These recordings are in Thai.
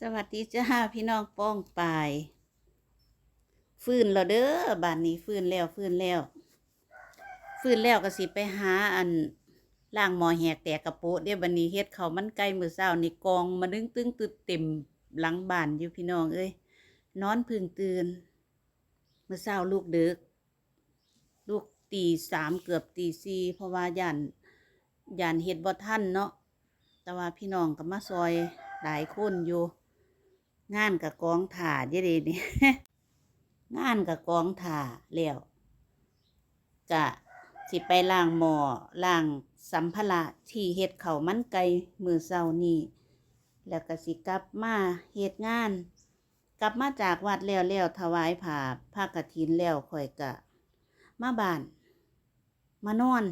สวัสดีจ้าพี่น้องป้องปายฟื้นแล้วเด้อบ้านนี้ฟื้นแล้วฟื้นแล้วฟื้นแล้วก็สิไปหาอันล่างหมอแหกแตกกระโปะเดี๋ยวบันนี้เฮ็ดเขามันไก่มือเช้านี่กองมาดึงตึงตึดเต็มหลังบ้านอยู่พี่น้องเอ้ยนอนพึ่งตื่นมือเช้าลูกเดึกลูกตีสามเกือบตีสี่เพราะว่าย่านย่านเฮ็ดบ่ทันเนาะแต่ว่าพี่น้องก็มาซอยหลายคนอยู่ งานกับกองถ่าเยเดนี่งานกับกองถ่าแล้วกะสิไปล้างหม้อล้างสัมภาระที่เฮ็ดเขามันไก่มือเช้านี้แล้วก็สิกลับมาเฮ็ดงาน กลับมาจากวัดแล้วแล้วถวายผ้าผ้ากฐินแล้วข่อยกะ มาบ้าน มานอน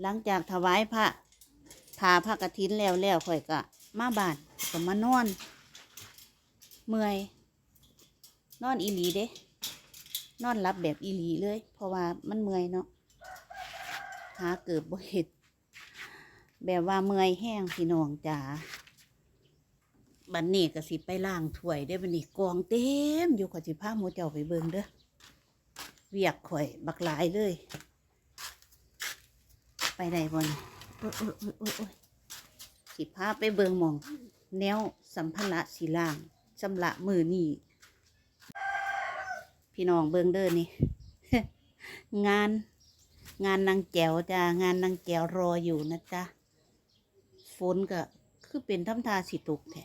หลังจากถวายพระพาพระกฐินแล้วแล้วข่อยก็มาบ้าน ก็มานอน เมื่อย นอนอีหลีเด้ นอนรับแบบอีหลีเลย เพราะว่ามันเมื่อยเนาะหาเกิดบ่เห็ดแบบว่าเมื่อยแห้งพี่น้องจ๋าบันนี้ก็สิไปล้างถ้วยได้อบันนี้กองเต็ม อยู่ขอยสิพาหมูเจ้าไปเบิ่งเด้อเวียกข่อยบักหลายเลย ไปได้บ่นโอ้ยโอ้ยโอ้ยโอ้ยโอ้ยสิพาไปเบิงหมอง แนวสัมภาระสีล่างชำระมือนี่พี่น้องเบิงเด้อนี่ งาน งานนางแก้วจ้างานนางแก้วรออยู่นะจ๊ะฝนก็คือเป็นทำทาสิตกแท้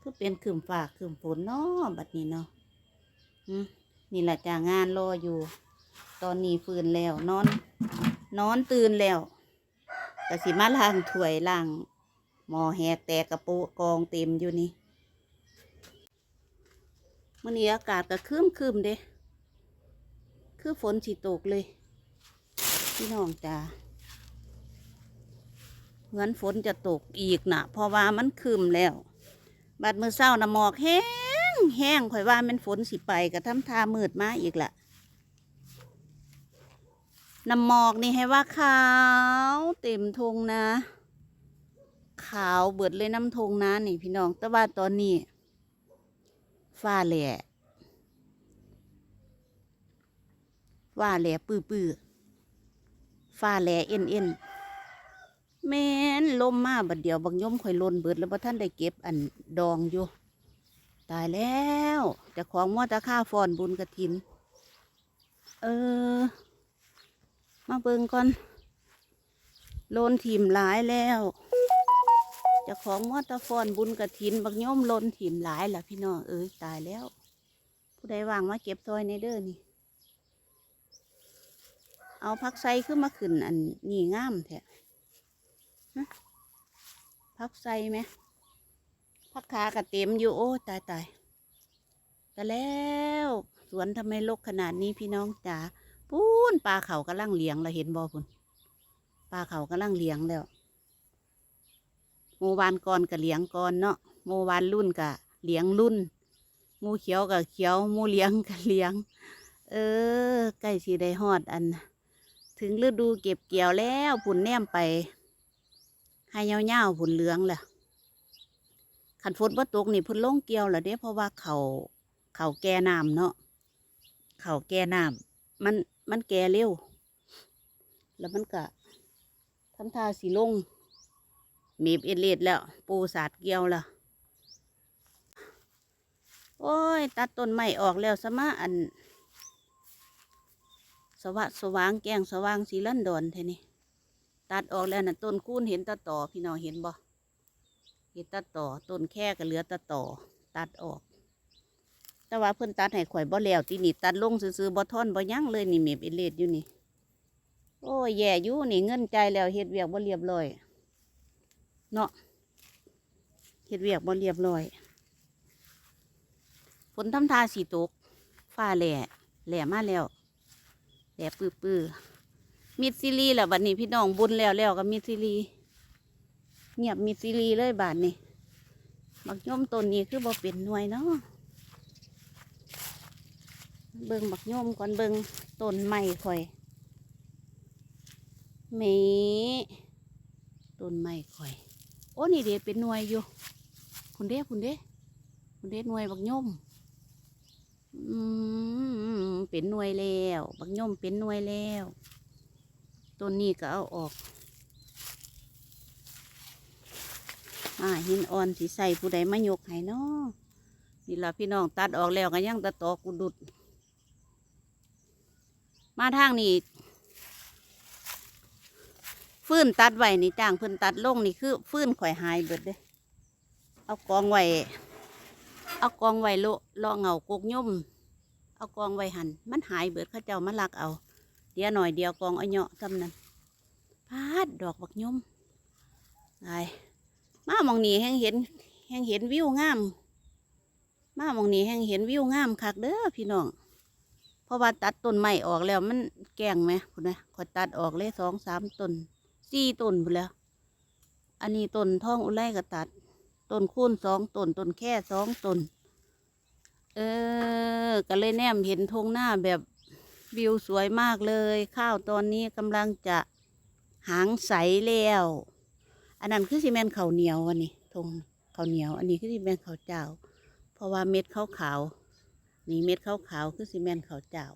คือเป็นคืมฟ้าคืมฝนเนาะบัดนี้เนาะนี่แหละจ้างานรออยู่ ตอนนี้ฟื้นแล้ว นอน นอนตื่นแล้วก็สิมาล้างถ้วยล้าง มอแหกแตกกระโปะกองเต็มอยู่นี่มื่อนี้อากาศก็ครึ้มครึมเด้คือฝนสิตกเลย พี่น้องจ้าเหมือนฝนจะตกอีกนะเพราะว่ามันครึมแล้ว บัดมือเศร้านะหมอกแห้งแห้งข่อยว่ามันฝนสิไปก็ทำทามืดมาอีกละน้ำหมอกนี่ให้ว่าขาวเต็มทงนะ ขาวเบิดเลยน้ำทงนะนี่พี่น้อง แต่ว่าตอนนี้ฟ้าแหล่ฟ้าแหล่ปื้อปื้อฟ้าแหล่เอ็นเอ็นแม่นลมมาบัดเดียวบางย่อมข่อยลนเบิดแล้วพอท่านได้เก็บอันดองอยู่ ตายแล้วจะของมัวแตะค่าฟอนบุญกระถิน เออ มาเบิ่งก่อนโลนถิ่มหลายแล้ว จะของมอเตอร์ฟอนบุญกระถินบักโยมลนถิ่มหลายล่ะพี่น้องเอ้ยตายแล้ว ผู้ใดวางมาเก็บซอยในเด้อนี่ เอาพักไซขึ้นมาขึ้นอันนี่งามแท้ฮะพักไซไหมพักขากระเต็มอยู่โอ้ตายตายแต่แล้วสวนทำไมรกขนาดนี้พี่น้องจ๋าพูนปลาเขากำลังเลี้ยงเราเห็นบ่พุ่นปลาเขากำลังเลี้ยงแล้ว โมวานก่อนกับเลี้ยงก่อนเนาะโมวานรุ่นกับเลี้ยงรุ่นหมูเขียวกับเขียวหมูเลี้ยงกับเลี้ยง เออใกล้สิได้ฮอดอัน ถึงฤดูเก็บเกี่ยวแล้วผุนแนมไป ให้เงาวๆผุนเหลืองแหละขันฝนบ่าตกนี่พุ่นลงเกี่ยวแล้วเด้เพราะว่าเขาเขาแก่น้ำเนาะเขาแก่น้ำมันมันแก่เร็ว แล้วมันก็ทำท่าสีลง มีบเอดเลดแล้ว ปูสาดเกี่ยวแล้วโอ้ย ตัดต้นไม้ออกแล้วสมาอัน สวะสว่างแกงสว่างสีลันดอนเท่นี่ตัดออกแล้วนะต้นคูนเห็นตะต่อพี่น้องเห็นบ่เห็นตะต่อต้นแค่ก็เหลือตะต่อ ตัดออก แต่ว่าเพิ่นตัดให้ข่อยบ่แล้วที่นี่ตัดลงซื่อๆบ่ท่อนบ่ยั้งเลยนี่เมีบเอเลดอยู่นี่ โอ้ยแย่อยู่นี่เงินใจแล้วเฮ็ดเวียกบ่เรียบร้อย เนาะเฮ็ดเวียกบ่เรียบร้อย ฝนทำทาสีตก ฟ้าแหล่แหล่มาแล้วแหล่ปื้อๆมิดซิลีแหล้วบัดนี้พี่น้องบุญแล้วแล้วก็มิดซิลีเงียบมิดซิลีเลยบาดนี้บักย่อมต้นนี้คือบ่เป็นหน่วยเนาะเบิ่งบักโยมก่อนเบิ่งต้นไม้ข่อยเมต้นไม้ข่อย โอ้นี่เด็เป็นหน่วยอยู่คุณเด้คุณเด้คุณเด้หน่วยบักย่อมอืมเป็นหน่วยแล้วบักย่อมเป็นหน่วยแล้วต้นนี้ก็เอาออกอ่าหินอ่อนสีใสผู้ใดมายกให้เนาะนี่ล่ะพี่น้องตัดออกแล้วก็ยังตะตอกุดุด มาทางนี้ ฟื้นตัดไว้นี่จ้างเพิ่นตัดลงนี่คือฟื้นข่อยหายเบิดเด้เอากองไว้เอากองไว้โลเลาะเหงากกย่มเอากองไว้หันมันหายเบิดเขาเจ้ามาลักเอา เดี๋ยวหน่อยเดียวกองเอาเหาะทำนั้นพาดดอกบักย่มไงมามองนี้แห้งเห็นแห้งเห็นวิวงาม มามองนี้แห้งเห็นวิวงามคักเด้อพี่น้องเพราะว่าตัดต้นไม้ออกแล้วมันแก่งไหมคุณนะขอยตัดออกเลยสองสามต้น สี่ต้นไปแล้ว อันนี้ต้นท่องอุไรก็ตัด ต้นคูนสองต้น ต้นแค่สองต้น เออ ก็เลยแนมเห็นทงหน้าแบบวิวสวยมากเลย ข้าวตอนนี้กำลังจะหางใสแล้ว อันนั้นคือซีเมนข้าวเหนียวอันนี้ทงข้าวเหนียว อันนี้คือซีเมนข้าวเจ้า เพราะว่าเม็ดขาวขาวๆนี่เม็ดขาวขาวๆคือซีเมนข้าวเจ้า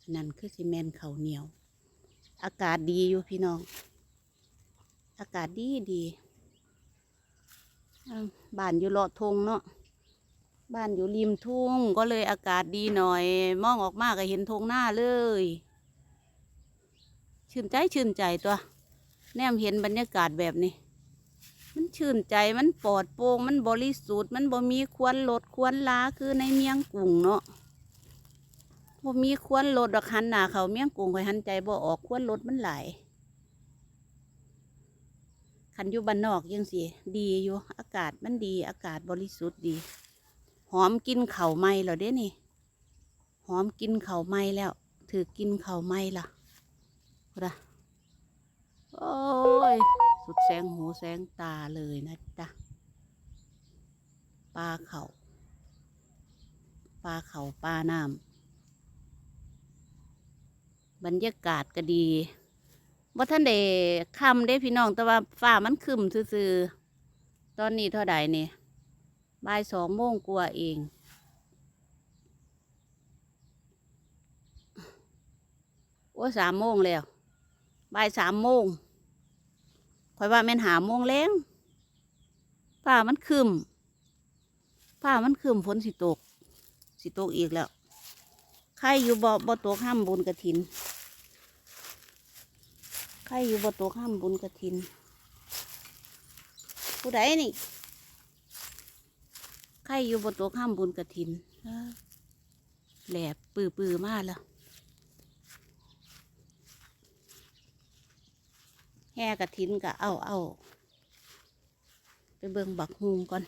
อันนั้นคือซีเมนข้าวเหนียว อากาศดีอยู่พี่น้อง อากาศดีดีบ้านอยู่เลาะทงเนาะบ้านอยู่ริมทุ่งก็เลยอากาศดีหน่อย มองออกมาก็เห็นทงหน้าเลย ชื่นใจชื่นใจตัว แนมเห็นบรรยากาศแบบนี้ มันชื่นใจมันปลอดโปร่งมันบริสุทธิ์มันบ่มีควนลดควนล้าคือในเมียงกุ้งเนาะบ่มีควนลดดอกหันหนาเขาเมียงกุ้งคอยหันใจบ่ออกควนลดมันไหลาย คันอยู่บ้านนอกยังสิดีอยู่อากาศมันดี อากาศบริสุทธิ์ดี หอมกินเข่าไม้แล้วเด้นี่ หอมกินเข่าไม้แล้ว ถือกินเข่าไม้ละพุดะโอ้ย สุดแสงหูแสงตาเลยนะจ๊ะปลาเขาปลาเข่าปลาน้ำบรรยากาศก็ดี ว่าท่านเดคำได้พี่น้องแต่ว่าฟ้ามันคึมซื่อๆตอนนี้เท่าใดนี่บ่ายสองโมงกว่าเอง โอ้สามโมงแล้วบ่ายสามโมงข่อยว่าแม่นหาโมงแรงฟ้ามันคึมฟ้ามันคึมฝนสิตก สิตกอีกแล้วใครอยู่บ่บ่ตกห้ามบุญกระถิน ใครอยู่บ่ตกห้ามบุญกระถิน ผู้ใดนี่ ใครอยู่บ่ตกห้ามบุญกระถินแหลบปือปือๆมาแล้วแห่กระถินก็เอาเอาไปเบิ่งบักฮุงก่อน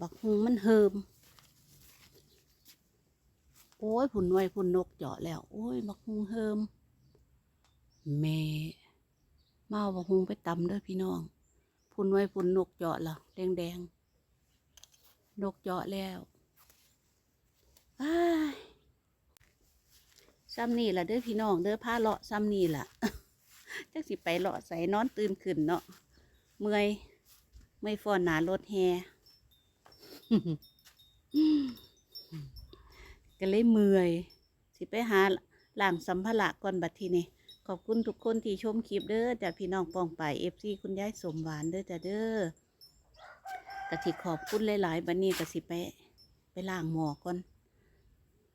บักฮุงมันเฮิม อ้ยผุนน่วยผุนนกเจาะแล้ว โอ้ยบักฮุงเฮิมแม่มาเอาบักฮุงไปตำเด้อพี่น้องผุนน่วยผุนนกเจาะล้วแดงแดงนกเจาะแล้วอซ้ำนี่ล่ะเด้อพี่น้องเด้อผ้าเลาะซ้ำนี่ล่ะจักสิไปเลาะใส่นอนตื่นขึ้นเนาะเมื่อยเมื่อยฟอนหนารถแฮ ก็เลยเมื่อย สิไปหาหลังสัมภาระก่อนบัดทีนี้ขอบคุณทุกคนที่ชมคลิปเด้อจากพี่น้องปองไปเอฟซีคุณยายสมหวานเด้อจ้าเด้อกะทิขอบคุณหลายๆบัดนี้กะสิไปไปล่างหมอก่อน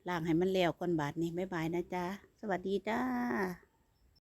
ล่างให้มันแล้วก่อนบาดนี้บ๊ายบายนะจ๊ะสวัสดีจ้า